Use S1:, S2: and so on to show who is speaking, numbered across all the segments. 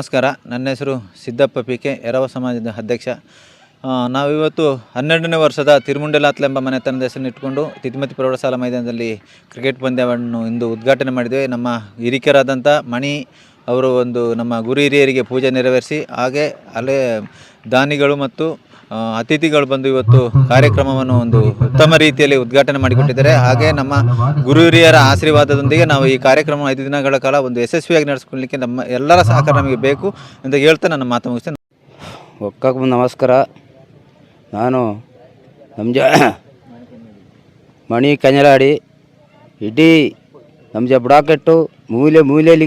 S1: ನಮಸ್ಕಾರ. ನನ್ನ ಹೆಸರು ಸಿದ್ದಪ್ಪ ಪಿ ಕೆ ಎರವ ಸಮಾಜದ ಅಧ್ಯಕ್ಷ. ನಾವಿವತ್ತು ಹನ್ನೆರಡನೇ ವರ್ಷದ ತಿರುಮುಂಡೆಲಾತ್ಲ ಎಂಬ ಮನೆತನದ ಹೆಸರನ್ನು ಇಟ್ಕೊಂಡು ತಿತಿಮತಿ ಪ್ರೌಢಶಾಲಾ ಮೈದಾನದಲ್ಲಿ ಕ್ರಿಕೆಟ್ ಪಂದ್ಯವನ್ನು ಇಂದು ಉದ್ಘಾಟನೆ ಮಾಡಿದ್ವಿ ನಮ್ಮ ಹಿರಿಕರಾದಂಥ ಮಣಿ ಅವರು ಒಂದು ನಮ್ಮ ಗುರು ಹಿರಿಯರಿಗೆ ಪೂಜೆ ನೆರವೇರಿಸಿ, ಹಾಗೆ ಅಲ್ಲೇ ದಾನಿಗಳು ಮತ್ತು ಅತಿಥಿಗಳು ಬಂದು ಇವತ್ತು ಕಾರ್ಯಕ್ರಮವನ್ನು ಒಂದು ಉತ್ತಮ ರೀತಿಯಲ್ಲಿ ಉದ್ಘಾಟನೆ ಮಾಡಿಕೊಟ್ಟಿದ್ದಾರೆ. ಹಾಗೆ ನಮ್ಮ ಗುರು ಹಿರಿಯರ ಆಶೀರ್ವಾದದೊಂದಿಗೆ ನಾವು ಈ ಕಾರ್ಯಕ್ರಮ ಐದು ದಿನಗಳ ಕಾಲ ಒಂದು ಯಶಸ್ವಿಯಾಗಿ ನಡೆಸ್ಕೊಳ್ಳಲಿಕ್ಕೆ ನಮ್ಮ ಎಲ್ಲರ ಸಹಕಾರ ನಮಗೆ ಬೇಕು ಎಂದು ಹೇಳ್ತಾ ನನ್ನ ಮಾತು ಮುಗಿಸ್ತೇನೆ.
S2: ಒಕ್ಕಕ್ಕೂ ನಮಸ್ಕಾರ. ನಾನು ನಮ್ಮ ಜ ಮಣಿ ಕಂಜಲಾಡಿ ಇಡೀ ನಮ್ಮ ಜ ಬುಡಾಕಟ್ಟು, ಮೂಲೆ ಮೂಲೆಯಲ್ಲಿ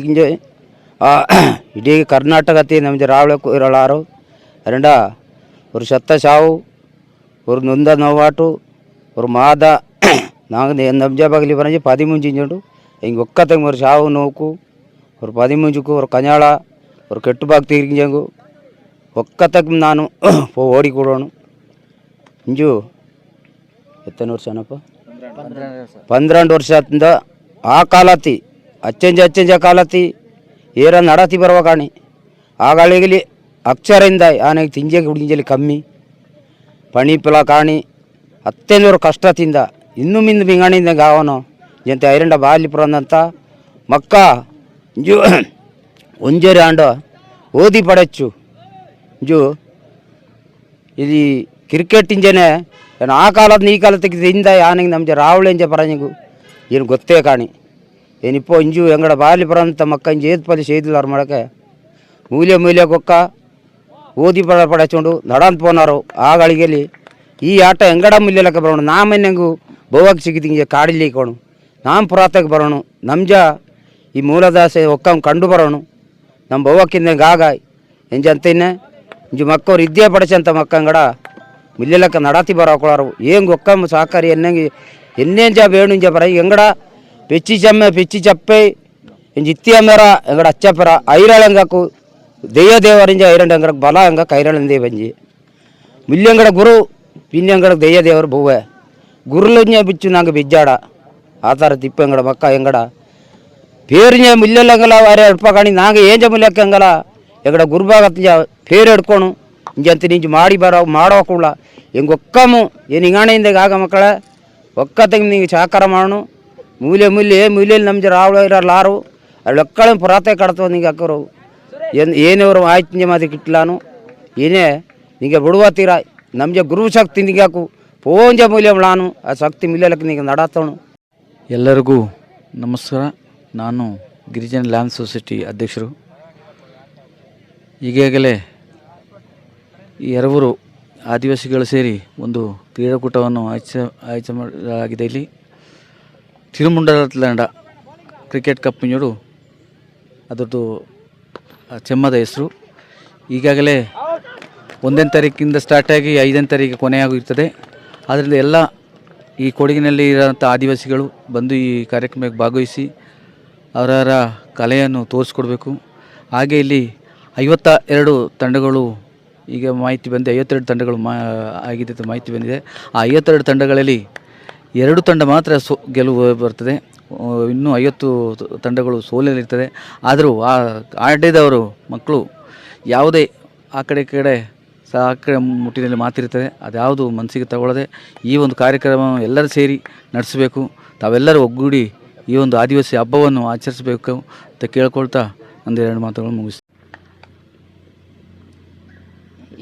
S2: ಇಡೀ ಕರ್ನಾಟಕ ನಮ್ಮ ಜ ರಾವಳಕ್ಕೂ ಇರಲಾರು. ಎರಡ ஒரு சத்த சாவு ஒரு நொந்த நோவாட்டு ஒரு மாத நாங்கள் எந்த நம்ஜாபாக்கிலி பறஞ்சு பதிமூஞ்சு செண்டு எங்கள் ஒக்கத்தங்க ஒரு சாவு நோக்கு ஒரு பதிமூஞ்சுக்கு ஒரு கஞ்சாளா ஒரு கெட்டுபாக்கு தீர்க்கிஞ்சங்கு ஒக்கத்தக்கு நானும் போ ஓடிக்கூடணும் இஞ்சு எத்தனை வருஷம் அனப்பா பன்னிரெண்டு ವರ್ಷದಿಂದ ಆ ಕಾಲತಿ ಅಚ್ಚಂಜ ಅಚ್ಚಂಜ ಕಾಲತಿ ಏರ ನಡತಿ ಬರುವ ಕಾಣಿ ಆಗಳಿಗಲಿ అక్షరైందాయి ఆయనకి తింజకి గుడింజలి కమ్మి పని పిల్ల కానీ అత్తెందుకు కష్ట తిందా ఇన్ను మింది మింగణింది కావను ఇంత ఐరెండ బాలిపురందంతా మొక్క ఇంజు ఉంజరి ఆండ ఓది పడచ్చు. ఇంజు ఇది క్రికెట్ ఇంజనే ఆ కాలం నీ కాలకి తిందా ఆయనకి నమ్మి రావులే చెప్పరాజు ఈయన గొత్తే కానీ. నేను ఇప్పో ఇంజు ఎంగడ బాలిపురంత మొక్క ఇంజు ఏది పది చేతులు అరమడక మూలే మూలే కుక్క ಓದಿ ಬಡ ಪಡಚೊಂಡು ನಡಂತ ಪೋನಾರು. ಆ ಗಳಿಗೆಯಲ್ಲಿ ಈ ಆಟ ಎಂಗಡ ಇಲ್ಲಕ್ಕ ಬರೋಣ. ನಾ ಮನೆಗೂ ಬೋವಾಗ ಸಿಗಿದಿಂಗೆ ಕಾಡಿಲ್ಲಿ ಕೋಣು ನಾಮ ಪುರಾತಕ್ಕೆ ಬರೋಣ. ನಮ್ಜ ಈ ಮೂಲದಾಸೆ ಒಕ್ಕಂ ಕಂಡು ಬರೋಣ. ನಮ್ಮ ಬೋವಕ್ಕಿಂದ ಗಾಗ ಎಂಜಂತಿನ್ನೆ ಇಂಜು ಮಕ್ಕವ್ರು ಇದ್ದೇ ಪಡಚಂತ ಮಕ್ಕಂಗಡ ಮಿಲ್ಲೆಲಕ್ಕ ನಡಾತಿ ಬರೋಕೊಳಾರು ಏನ್ ಒಕ್ಕಂ ಸಹಕಾರಿ ಎನ್ನಂಗೆ ಎನ್ನೇಂಜ ಬೇಣುಂಜ ಬರ ಎಂಗಡ ಪೆಚ್ಚಿ ಚಮ್ಮೆ, ಪೆಚ್ಚಿ ಚಪ್ಪೆ. ಇಂಜು ಇತ್ತಿಯ ಮೇರ ಎಂಗಡ ಐರಳೆ ಐರಾಳಂಗಾಕು ದೆಯ್ಯ ದೇವರಿಂದ ಐರಂಡಂಗ್ರ ಬಲ ಹಂಗ ಕೈರಳಂದೇ ಬಂಜಿ ಮಿಲ್ಯಂಗಡ ಗುರು ಪಿನ್ಯಂಗಡ ದೆಯ್ಯ ದೇವರು ಬೂವೆ ಗುರುಲಜ್ಞ ಬಿಚ್ಚು ನಂಗೆ ಬಿಜ್ಜಾಡ ಆ ಥರ ತಿಪ್ಪಂಗಡ ಮಕ್ಕ ಹೆಂಗಡ ಪೇರಿನ ಮಿಲ್ಲಲ್ಲಂಗಲ ವಾರೆ ಎಡ್ಪಕಾಣಿ ನಾಂಗೆ ಏಂಜ ಮುಲ್ಲಕ್ಕಂಗಲ ಎಂಗಡ ಗುರುಬಾಗತ್ಜ ಪೇರು ಎಡ್ಕೊಣು ಇಂಜಂತ ನಿಂಜು ಮಾಡಿ ಬರೋ ಮಾಡೋಕ್ಕೂಳ ಹೆಂಗೆ ಒಕ್ಕಮು ಏನು ಹಿಂಗಾಣೆಯಿಂದ ಆಗ ಮಕ್ಕಳ ಒಕ್ಕತ್ತಿಗೆ ನಿಂಗೆ ಸಹಕಾರ ಮಾಡು ಮೂಲೆ ಮೂಲೆ ಮೂಲೆಯಲ್ಲಿ ನಮ್ಜ ರಾವಳ ಇರೋ ಲಾರು ಅಲ್ಲಿ ಒಕ್ಕಳ ಪುರಾತೆ ಕಡ್ತವ ನಿಂಗೆ ಹಾಕೋರು ಏನು ಏನೇವ್ರು ಆಯ್ತು ಮಾತಿ ಇಟ್ಲಾನು ಏನೇ? ನಿಂಗೆ ಬಿಡುವ ತೀರ. ನಮ್ಗೆ ಗುರು ಶಕ್ತಿ ನಿಂಗೆ ಹಾಕು. ಪೋಂಜ ನಾನು ಆ ಶಕ್ತಿ ಮಿಲ್ಲೆಲಕ್ಕೆ ನಿಂಗೆ ನಡಾತವನು.
S3: ಎಲ್ಲರಿಗೂ ನಮಸ್ಕಾರ. ನಾನು ಗಿರಿಜನ ಲ್ಯಾಂಡ್ ಸೊಸೈಟಿ ಅಧ್ಯಕ್ಷರು. ಈಗಾಗಲೇ ಈ ಎರವರು ಆದಿವಾಸಿಗಳು ಸೇರಿ ಒಂದು ಕ್ರೀಡಾಕೂಟವನ್ನು ಆಯ್ಚ ಆಯ್ಕೆ ಮಾಡಲಾಗಿದೆ ಇಲ್ಲಿ. ತಿರುಮುಂಡಲ ಕ್ರಿಕೆಟ್ ಕಪ್ಪಿನೋಡು ಅದರದ್ದು ಚೆಮ್ಮದ ಹೆಸರು. ಈಗಾಗಲೇ ಒಂದನೇ ತಾರೀಕಿಂದ ಸ್ಟಾರ್ಟಾಗಿ ಐದನೇ ತಾರೀಕು ಕೊನೆಯಾಗಿರ್ತದೆ ಆದ್ದರಿಂದ ಎಲ್ಲ ಈ ಕೊಡಗಿನಲ್ಲಿ ಇರೋಂಥ ಆದಿವಾಸಿಗಳು ಬಂದು ಈ ಕಾರ್ಯಕ್ರಮಕ್ಕೆ ಭಾಗವಹಿಸಿ ಅವರವರ ಕಲೆಯನ್ನು ತೋರಿಸ್ಕೊಡ್ಬೇಕು. ಹಾಗೆ ಇಲ್ಲಿ ಐವತ್ತ ಎರಡು ತಂಡಗಳು ಈಗ ಮಾಹಿತಿ ಬಂದಿದೆ. ಐವತ್ತೆರಡು ತಂಡಗಳು ಮಾ, ಆಗಿದೆ ಮಾಹಿತಿ ಬಂದಿದೆ. ಆ ಐವತ್ತೆರಡು ತಂಡಗಳಲ್ಲಿ ಎರಡು ತಂಡ ಮಾತ್ರ ಸೋ ಗೆಲುವು ಬರ್ತದೆ. ಇನ್ನೂ ಐವತ್ತು ತಂಡಗಳು ಸೋಲಲ್ಲಿರ್ತದೆ ಆದರೂ ಆ ಆಡಿದವರು ಮಕ್ಕಳು ಯಾವುದೇ ಆ ಕಡೆ ಕಡೆ ಸಹ ಆ ಕಡೆ ಮುಟ್ಟಿನಲ್ಲಿ ಮಾತಿರ್ತದೆ. ಅದ್ಯಾವುದು ಮನಸ್ಸಿಗೆ ತಗೊಳ್ಳದೆ ಈ ಒಂದು ಕಾರ್ಯಕ್ರಮ ಎಲ್ಲರೂ ಸೇರಿ ನಡೆಸಬೇಕು. ತಾವೆಲ್ಲರೂ ಒಗ್ಗೂಡಿ ಈ ಒಂದು ಆದಿವಾಸಿ ಹಬ್ಬವನ್ನು ಆಚರಿಸಬೇಕು ಅಂತ ಕೇಳ್ಕೊಳ್ತಾ ಒಂದೆರಡು ಮಾತುಗಳನ್ನು ಮುಗಿಸ್ತೀನಿ.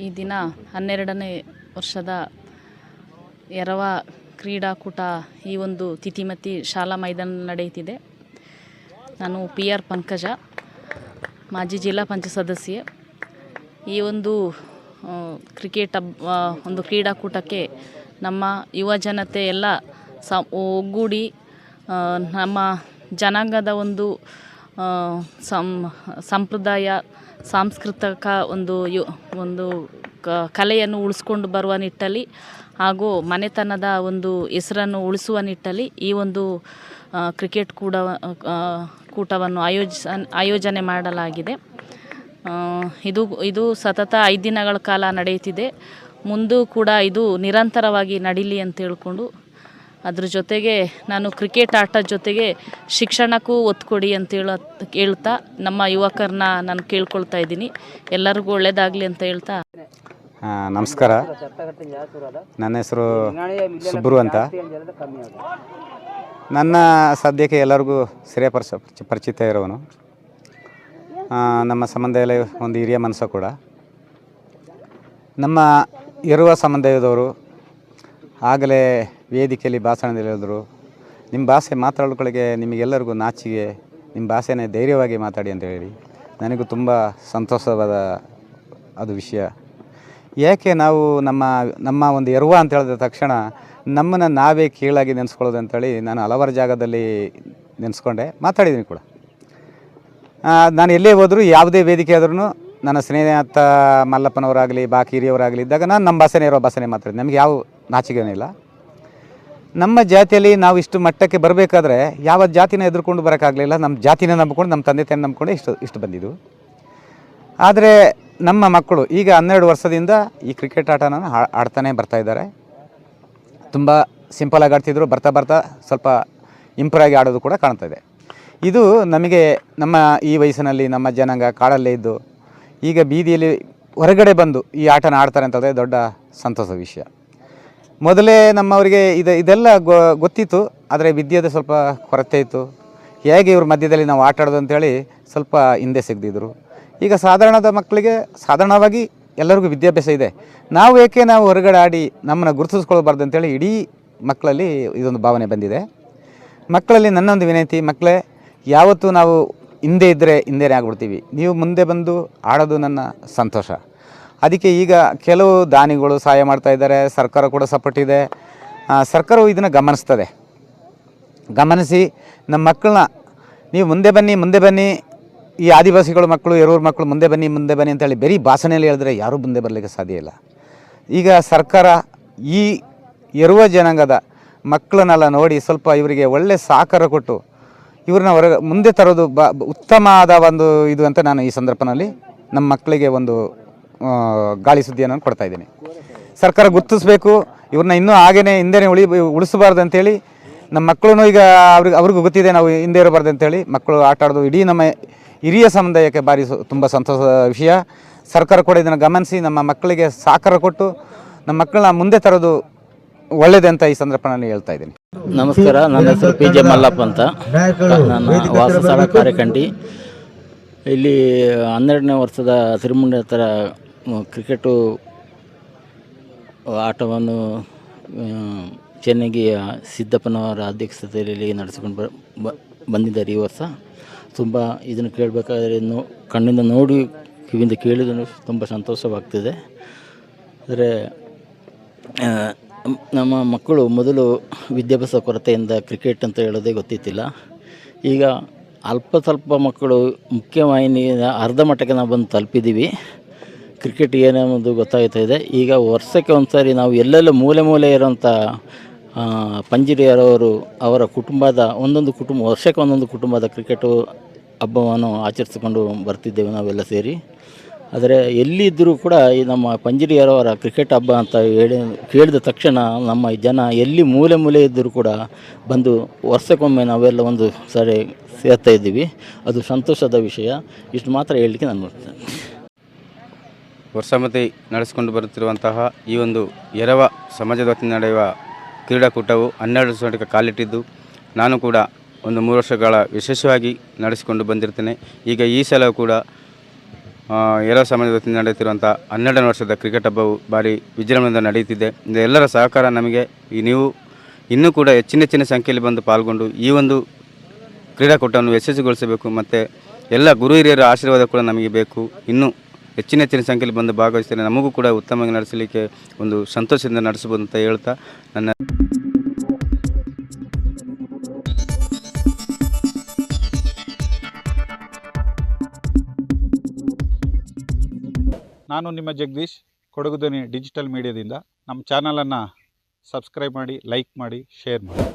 S4: ಈ ದಿನ ಹನ್ನೆರಡನೇ ವರ್ಷದ ಎರವ ಕ್ರೀಡಾಕೂಟ ಈ ಒಂದು ತಿಥಿಮತಿ ಶಾಲಾ ಮೈದಾನ ನಡೆಯುತ್ತಿದೆ. ನಾನು ಪಿ ಆರ್ ಪಂಕಜ, ಮಾಜಿ ಜಿಲ್ಲಾ ಪಂಚ ಸದಸ್ಯೆ. ಈ ಒಂದು ಕ್ರಿಕೆಟ್ ಒಂದು ಕ್ರೀಡಾಕೂಟಕ್ಕೆ ನಮ್ಮ ಯುವ ಜನತೆ ಎಲ್ಲ ಸ, ಒಗ್ಗೂಡಿ ನಮ್ಮ ಜನಾಂಗದ ಒಂದು ಸಂಪ್ರದಾಯ, ಸಾಂಸ್ಕೃತಿಕ ಒಂದು ಯು, ಒಂದು ಕಲೆಯನ್ನು ಉಳಿಸ್ಕೊಂಡು ಬರುವ ನಿಟ್ಟಲ್ಲಿ ಹಾಗೂ ಮನೆತನದ ಒಂದು ಹೆಸರನ್ನು ಉಳಿಸುವ ನಿಟ್ಟಲ್ಲಿ ಈ ಒಂದು ಕ್ರಿಕೆಟ್ ಕೂಡ ಕೂಟವನ್ನು ಆಯೋಜಿಸ ಆಯೋಜನೆ ಮಾಡಲಾಗಿದೆ. ಇದು ಇದು ಸತತ ಐದು ದಿನಗಳ ಕಾಲ ನಡೆಯುತ್ತಿದೆ. ಮುಂದೂ ಕೂಡ ಇದು ನಿರಂತರವಾಗಿ ನಡೀಲಿ ಅಂತ ಹೇಳ್ಕೊಂಡು ಅದ್ರ ಜೊತೆಗೆ ನಾನು ಕ್ರಿಕೆಟ್ ಆಟದ ಜೊತೆಗೆ ಶಿಕ್ಷಣಕ್ಕೂ ಒತ್ತು ಕೊಡಿ ಅಂತ ಹೇಳ ಹೇಳ್ತಾ ನಮ್ಮ ಯುವಕರನ್ನ ನಾನು ಕೇಳ್ಕೊಳ್ತಾ ಇದ್ದೀನಿ. ಎಲ್ಲರಿಗೂ ಒಳ್ಳೇದಾಗಲಿ ಅಂತ ಹೇಳ್ತಾ.
S5: ನಮಸ್ಕಾರ. ನನ್ನ ಹೆಸರು ಸುಬ್ರು ಅಂತ. ನನ್ನ ಸದ್ಯಕ್ಕೆ ಎಲ್ಲರಿಗೂ ಸಿರಿಯ ಪರಿಚ ಪರಿಚಿತ ಇರೋನು ನಮ್ಮ ಸಂಬಂಧದಲ್ಲಿ ಒಂದು ಹಿರಿಯ ಮನಸ್ಸು ಕೂಡ. ನಮ್ಮ ಇರುವ ಸಂಬಂಧದವರು ಆಗಲೇ ವೇದಿಕೆಯಲ್ಲಿ ಭಾಷಣದಲ್ಲಿ ಹೇಳಿದ್ರು ನಿಮ್ಮ ಭಾಷೆ ಮಾತಾಡೋಗಳಿಗೆ ನಿಮಗೆಲ್ಲರಿಗೂ ನಾಚಿಗೆ ನಿಮ್ಮ ಭಾಷೆನೇ ಧೈರ್ಯವಾಗಿ ಮಾತಾಡಿ ಅಂತ ಹೇಳಿ. ನನಗೂ ತುಂಬ ಸಂತೋಷವಾದ ಅದು ವಿಷಯ. ಏಕೆ ನಾವು ನಮ್ಮ ನಮ್ಮ ಒಂದು ಎರುವ ಅಂತ ಹೇಳಿದ ತಕ್ಷಣ ನಮ್ಮನ್ನು ನಾವೇ ಕೀಳಾಗಿ ನೆನೆಸ್ಕೊಳ್ಳೋದು ಅಂತೇಳಿ ನಾನು ಹಲವಾರು ಜಾಗದಲ್ಲಿ ನೆನೆಸ್ಕೊಂಡೆ. ಮಾತಾಡಿದ್ದೀನಿ ಕೂಡ. ನಾನು ಎಲ್ಲೇ ಹೋದರೂ ಯಾವುದೇ ವೇದಿಕೆ ಆದ್ರೂ ನನ್ನ ಸ್ನೇಹಿತ ಮಲ್ಲಪ್ಪನವರಾಗಲಿ ಬಾಕಿ ಹಿರಿಯವರಾಗಲಿ ಇದ್ದಾಗ ನಾನು ನಮ್ಮ ಭಾಷೆನೇ ಇರೋ ಭಾಷೆನೇ ಮಾತಾಡಿದ್ದೆ. ನಮಗೆ ಯಾವ ನಾಚಿಕೆನೂ ಇಲ್ಲ. ನಮ್ಮ ಜಾತಿಯಲ್ಲಿ ನಾವು ಇಷ್ಟು ಮಟ್ಟಕ್ಕೆ ಬರಬೇಕಾದ್ರೆ ಯಾವ ಜಾತಿನ ಎದುರ್ಕೊಂಡು ಬರೋಕ್ಕಾಗಲಿಲ್ಲ. ನಮ್ಮ ಜಾತಿನ ನಂಬಿಕೊಂಡು, ನಮ್ಮ ತಂದೆ ತಾಯಿ ನಂಬಿಕೊಂಡು ಇಷ್ಟು ಇಷ್ಟು ಬಂದಿದ್ದು. ಆದರೆ ನಮ್ಮ ಮಕ್ಕಳು ಈಗ ಹನ್ನೆರಡು ವರ್ಷದಿಂದ ಈ ಕ್ರಿಕೆಟ್ ಆಟನ ಆಡ್ತಾನೆ ಬರ್ತಾ ಇದ್ದಾರೆ. ತುಂಬ ಸಿಂಪಲಾಗಿ ಆಡ್ತಿದ್ರು, ಬರ್ತಾ ಬರ್ತಾ ಸ್ವಲ್ಪ ಇಂಪ್ರೂವ್ ಆಗಿ ಆಡೋದು ಕೂಡ ಕಾಣ್ತಾ ಇದೆ. ಇದು ನಮಗೆ ನಮ್ಮ ಈ ವಯಸ್ಸಿನಲ್ಲಿ, ನಮ್ಮ ಜನಾಂಗ ಕಾಡಲ್ಲೇ ಇದ್ದು, ಈಗ ಬೀದಿಯಲ್ಲಿ ಹೊರಗಡೆ ಬಂದು ಈ ಆಟನ ಆಡ್ತಾರೆ ಅಂತಂದರೆ ದೊಡ್ಡ ಸಂತೋಷ ವಿಷಯ. ಮೊದಲೇ ನಮ್ಮವರಿಗೆ ಇದು, ಇದೆಲ್ಲ ಗೊತ್ತಿತ್ತು, ಆದರೆ ವಿದ್ಯೆದ ಸ್ವಲ್ಪ ಕೊರತೆ ಇತ್ತು. ಹೇಗೆ ಇವ್ರ ಮಧ್ಯದಲ್ಲಿ ನಾವು ಆಟ ಆಡೋದು ಅಂತೇಳಿ ಸ್ವಲ್ಪ ಹಿಂದೆ ಸಿಗ್ದಿದ್ರು. ಈಗ ಸಾಧಾರಣದ ಮಕ್ಕಳಿಗೆ ಸಾಧಾರಣವಾಗಿ ಎಲ್ಲರಿಗೂ ವಿದ್ಯಾಭ್ಯಾಸ ಇದೆ. ನಾವು ಏಕೆ ನಾವು ಹೊರಗಡೆ ಆಡಿ ನಮ್ಮನ್ನು ಗುರುತಿಸ್ಕೊಳ್ಬಾರ್ದು ಅಂತೇಳಿ ಇಡೀ ಮಕ್ಕಳಲ್ಲಿ ಇದೊಂದು ಭಾವನೆ ಬಂದಿದೆ. ಮಕ್ಕಳಲ್ಲಿ ನನ್ನೊಂದು ವಿನಂತಿ, ಮಕ್ಕಳೇ, ಯಾವತ್ತೂ ನಾವು ಹಿಂದೆ ಇದ್ದರೆ ಹಿಂದೆನೇ ಆಗ್ಬಿಡ್ತೀವಿ. ನೀವು ಮುಂದೆ ಬಂದು ಆಡೋದು ನನ್ನ ಸಂತೋಷ. ಅದಕ್ಕೆ ಈಗ ಕೆಲವು ದಾನಿಗಳು ಸಹಾಯ ಮಾಡ್ತಾ ಇದ್ದಾರೆ, ಸರ್ಕಾರ ಕೂಡ ಸಪೋರ್ಟ್ ಇದೆ. ಸರ್ಕಾರವು ಇದನ್ನು ಗಮನಿಸ್ತದೆ. ಗಮನಿಸಿ ನಮ್ಮ ಮಕ್ಕಳನ್ನ ನೀವು ಮುಂದೆ ಬನ್ನಿ ಮುಂದೆ ಬನ್ನಿ. ಈ ಆದಿವಾಸಿಗಳ ಮಕ್ಕಳು ಎರೂರು ಮಕ್ಕಳು ಮುಂದೆ ಬನ್ನಿ ಮುಂದೆ ಬನ್ನಿ ಅಂತೇಳಿ ಬರೀ ಭಾಷಣೆಯಲ್ಲಿ ಹೇಳಿದ್ರೆ ಯಾರೂ ಮುಂದೆ ಬರಲಿಕ್ಕೆ ಸಾಧ್ಯ ಇಲ್ಲ. ಈಗ ಸರ್ಕಾರ ಈ ಇರುವ ಜನಾಂಗದ ಮಕ್ಕಳನ್ನೆಲ್ಲ ನೋಡಿ ಸ್ವಲ್ಪ ಇವರಿಗೆ ಒಳ್ಳೆ ಸಹಕಾರ ಕೊಟ್ಟು ಇವ್ರನ್ನ ಹೊರ ಮುಂದೆ ತರೋದು ಬ, ಉತ್ತಮವಾದ ಒಂದು ಇದು ಅಂತ ನಾನು ಈ ಸಂದರ್ಭದಲ್ಲಿ ನಮ್ಮ ಮಕ್ಕಳಿಗೆ ಒಂದು ಗಾಳಿ ಸುದ್ದಿಯನ್ನು ಕೊಡ್ತಾ ಇದ್ದೀನಿ. ಸರ್ಕಾರ ಗುರ್ತಿಸ್ಬೇಕು ಇವ್ರನ್ನ ಇನ್ನೂ ಹಾಗೇನೆ ಹಿಂದೆ ಉಳಿ ಉಳಿಸಬಾರ್ದು ಅಂತೇಳಿ ನಮ್ಮ ಮಕ್ಕಳು ಈಗ ಅವ್ರಿಗೆ ಅವ್ರಿಗೂ ಗೊತ್ತಿದೆ ನಾವು ಹಿಂದೆ ಇರಬಾರ್ದು ಅಂತೇಳಿ ಮಕ್ಕಳು ಆಟ ಆಡೋದು ಇಡೀ ನಮ್ಮ ಹಿರಿಯ ಸಮುದಾಯಕ್ಕೆ ಭಾರಿ ಸು- ತುಂಬ ಸಂತೋಷದ ವಿಷಯ. ಸರ್ಕಾರ ಕೂಡ ಇದನ್ನು ಗಮನಿಸಿ ನಮ್ಮ ಮಕ್ಕಳಿಗೆ ಸಹಕಾರ ಕೊಟ್ಟು ನಮ್ಮ ಮಕ್ಕಳನ್ನ ಮುಂದೆ ತರೋದು ಒಳ್ಳೇದೆ ಅಂತ ಈ ಸಂದರ್ಭದಲ್ಲಿ ಹೇಳ್ತಾ ಇದ್ದೀನಿ.
S6: ನಮಸ್ಕಾರ ನನ್ನ ಹೆಸರು ಪಿ ಜೆ ಮಲ್ಲಪ್ಪ ಅಂತ. ನನ್ನ ವಾಸಸ್ಥಳ ಕಾರ್ಯಕಂಡಿ. ಇಲ್ಲಿ ಹನ್ನೆರಡನೇ ವರ್ಷದ ಸಿರಿಮುಂಡ ಹತ್ರ ಕ್ರಿಕೆಟು ಆಟವನ್ನು ಚೆನ್ನಾಗಿ ಸಿದ್ದಪ್ಪನವರ ಅಧ್ಯಕ್ಷತೆಯಲ್ಲಿ ನಡೆಸಿಕೊಂಡು ಬ ಬಂದಿದ್ದಾರೆ ಈ ವರ್ಷ. ತುಂಬ ಇದನ್ನು ಕೇಳಬೇಕಾದ್ರೆ ಇನ್ನು ಕಣ್ಣಿಂದ ನೋಡಿ ಕಿವಿಯಿಂದ ಕೇಳಿದ್ರು ತುಂಬ ಸಂತೋಷವಾಗ್ತಿದೆ. ಆದರೆ ನಮ್ಮ ಮಕ್ಕಳು ಮೊದಲು ವಿದ್ಯಾಭ್ಯಾಸ ಕೊರತೆಯಿಂದ ಕ್ರಿಕೆಟ್ ಅಂತ ಹೇಳೋದೇ ಗೊತ್ತಿತ್ತಿಲ್ಲ. ಈಗ ಅಲ್ಪ ಸ್ವಲ್ಪ ಮಕ್ಕಳು ಮುಖ್ಯವಾಹಿನಿಯ ಅರ್ಧ ಮಟ್ಟಕ್ಕೆ ನಾವು ಬಂದು ತಲುಪಿದ್ದೀವಿ. ಕ್ರಿಕೆಟ್ ಏನನ್ನೋದು ಗೊತ್ತಾಗ್ತಾ ಇದೆ. ಈಗ ವರ್ಷಕ್ಕೆ ಒಂದು ನಾವು ಎಲ್ಲೆಲ್ಲೂ ಮೂಲೆ ಮೂಲೆ ಇರೋಂಥ ಪಂಜಿರಿಯರವರು ಅವರ ಕುಟುಂಬದ ಒಂದೊಂದು ಕುಟುಂಬ, ವರ್ಷಕ್ಕೆ ಒಂದೊಂದು ಕುಟುಂಬದ ಕ್ರಿಕೆಟು ಹಬ್ಬವನ್ನು ಆಚರಿಸಿಕೊಂಡು ಬರ್ತಿದ್ದೇವೆ ನಾವೆಲ್ಲ ಸೇರಿ. ಆದರೆ ಎಲ್ಲಿದ್ದರೂ ಕೂಡ ಈ ನಮ್ಮ ಪಂಜಿರಿಯರವರ ಕ್ರಿಕೆಟ್ ಹಬ್ಬ ಅಂತ ಹೇಳಿ, ಕೇಳಿದ ತಕ್ಷಣ ನಮ್ಮ ಜನ ಎಲ್ಲಿ ಮೂಲೆ ಮೂಲೆ ಇದ್ದರೂ ಕೂಡ ಬಂದು ವರ್ಷಕ್ಕೊಮ್ಮೆ ನಾವೆಲ್ಲ ಒಂದು ಸಾರಿ ಸೇರ್ತಾ ಇದ್ದೀವಿ. ಅದು ಸಂತೋಷದ ವಿಷಯ. ಇಷ್ಟು ಮಾತ್ರ ಹೇಳಲಿಕ್ಕೆ ನಾನು ನೋಡ್ತೇನೆ
S7: ವರ್ಷಮತಿ ನಡೆಸಿಕೊಂಡು ಬರುತ್ತಿರುವಂತಹ ಈ ಒಂದು ಎರವ ಸಮಾಜದ ವತಿಯಿಂದ ನಡೆಯುವ ಕ್ರೀಡಾಕೂಟವು ಹನ್ನೆರಡು ವರ್ಷಕ್ಕೆ ಕಾಲಿಟ್ಟಿದ್ದು, ನಾನು ಕೂಡ ಒಂದು ಮೂರು ವರ್ಷಗಳ ವಿಶೇಷವಾಗಿ ನಡೆಸಿಕೊಂಡು ಬಂದಿರ್ತೇನೆ. ಈಗ ಈ ಸಲ ಕೂಡ ಎರವ ಸಮಾಜದ ವತಿಯಿಂದ ನಡೆಯುತ್ತಿರುವಂಥ ಹನ್ನೆರಡನೇ ವರ್ಷದ ಕ್ರಿಕೆಟ್ ಹಬ್ಬವು ಭಾರಿ ವಿಜೃಂಭಣೆಯಿಂದ ನಡೆಯುತ್ತಿದೆ. ಎಲ್ಲರ ಸಹಕಾರ ನಮಗೆ ಈ ನೀವು ಇನ್ನೂ ಕೂಡ ಹೆಚ್ಚಿನ ಹೆಚ್ಚಿನ ಸಂಖ್ಯೆಯಲ್ಲಿ ಬಂದು ಪಾಲ್ಗೊಂಡು ಈ ಒಂದು ಕ್ರೀಡಾಕೂಟವನ್ನು ಯಶಸ್ವಿಗೊಳಿಸಬೇಕು. ಮತ್ತು ಎಲ್ಲ ಗುರು ಹಿರಿಯರ ಆಶೀರ್ವಾದ ಕೂಡ ನಮಗೆ ಬೇಕು. ಇನ್ನೂ ಹೆಚ್ಚಿನ ಹೆಚ್ಚಿನ ಸಂಖ್ಯೆಯಲ್ಲಿ ಬಂದು ಭಾಗವಹಿಸ್ತಾರೆ. ನಮಗೂ ಕೂಡ ಉತ್ತಮವಾಗಿ ನಡೆಸಲಿಕ್ಕೆ ಒಂದು ಸಂತೋಷದಿಂದ ನಡೆಸಬಹುದು ಅಂತ ಹೇಳ್ತಾ ನನ್ನ
S8: ನಾನು ನಿಮ್ಮ ಜಗದೀಶ್ ಕೊಡಗುದನಿ ಡಿಜಿಟಲ್ ಮೀಡಿಯಾದಿಂದ. ನಮ್ಮ ಚಾನಲನ್ನು ಸಬ್ಸ್ಕ್ರೈಬ್ ಮಾಡಿ, ಲೈಕ್ ಮಾಡಿ, ಶೇರ್ ಮಾಡಿ.